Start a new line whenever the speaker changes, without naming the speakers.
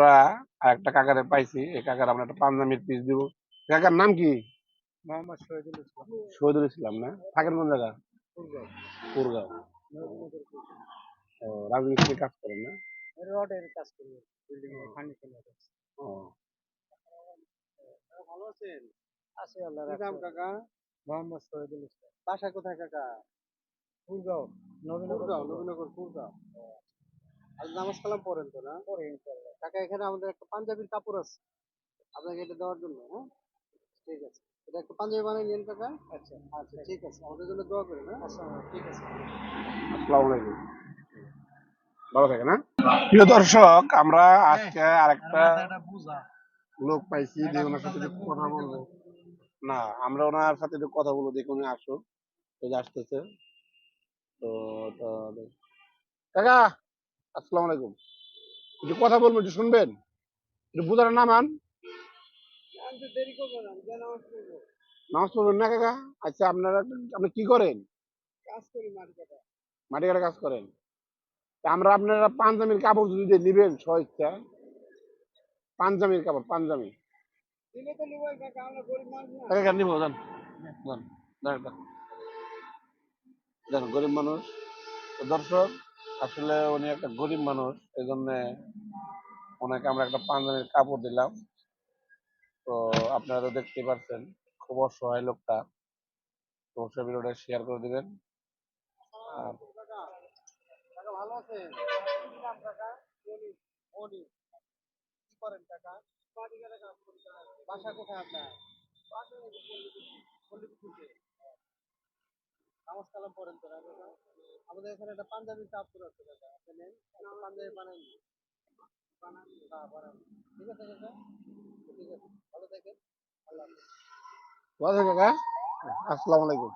আমরা আর একটা কাকারে পাইছি এই কাকার আমরা একটা পাঞ্জাবির পিস দিব। কাকার নাম কি?
মোহাম্মদ শহীদুল ইসলাম।
শহীদুল ইসলাম না? থাকেন কোন জায়গা? কুরগাঁও। ও রাজমিস্ত্রি কাজ করেন না?
রডের কাজ করি বিল্ডিং এর ফার্নিচার
ও।
ভালো আছেন? আছে আল্লাহ
নাম কাকা?
মোহাম্মদ শহীদুল ইসলাম।
বাসা কোথায় কাকা?
ফুলগাঁও নবীনগর।
কুরগাঁও নবীনগর কুরগাঁও। আর নামাজ কালাম পড়েন তো না?
পরে ইনশাআল্লাহ
কাকা এখানে আমাদের একটা পাঞ্জাবির কাপড় আছে। আপনাকে এটা দেওয়ার জন্য হ্যাঁ? ঠিক আছে। এটা একটা পাঞ্জাবি বানিয়ে নিন কাকা।
আচ্ছা।
আচ্ছা ঠিক আছে। আমাদের জন্য দোয়া করেন হ্যাঁ?
আচ্ছা
ঠিক আছে।
আসসালামু আলাইকুম। ভালো থাকে না প্রিয় দর্শক আমরা আজকে আরেকটা লোক পাইছি যে ওনার সাথে কথা বলব। না আমরা ওনার সাথে একটু কথা বলব দেখুন আসুক। তো আসতেছে। তো তো কাকা আসসালামু আলাইকুম। একটু কথা বলব একটু শুনবেন? একটু বুঝার নামান
নামাজ
পড়বেন না কাকা? আচ্ছা আপনারা আপনি কি করেন?
মাটি কাটা
কাজ করেন। আমরা আপনারা পাঞ্জাবির কাপড় যদি নিবেন স্বেচ্ছা পাঞ্জাবির কাপড়, পাঞ্জাবি।
দিলে তো নিবই কাকা আমরা গরিব মানুষ না
যান যান যান। একটা। যান, গরিব মানুষ, দর্শক। আসলে উনি একটা গরিব মানুষ এই জন্যে ওনাকে আমরা একটা পাঞ্জাবির কাপড় দিলাম তো আপনারা তো দেখতেই পাচ্ছেন খুব অসহায় লোকটা তো অবশ্যই ভিডিওটা শেয়ার করে দিবেন আর
ভালো কি করেন। বাসা কোথায় আপনার বাসা এই যে পল্লী- পল্লীপুকুরে। নামাজ কালাম পড়েন তো আমাদের এখানে একটা পাঞ্জাবি কাপড় আছে দাদা। নেন। পাঞ্জাবি বানাই বানান বানান ঠিক আছে দাদা ঠিক আছে, ভালো থাকেন। আল্লাহ
আসসালামু আলাইকুম।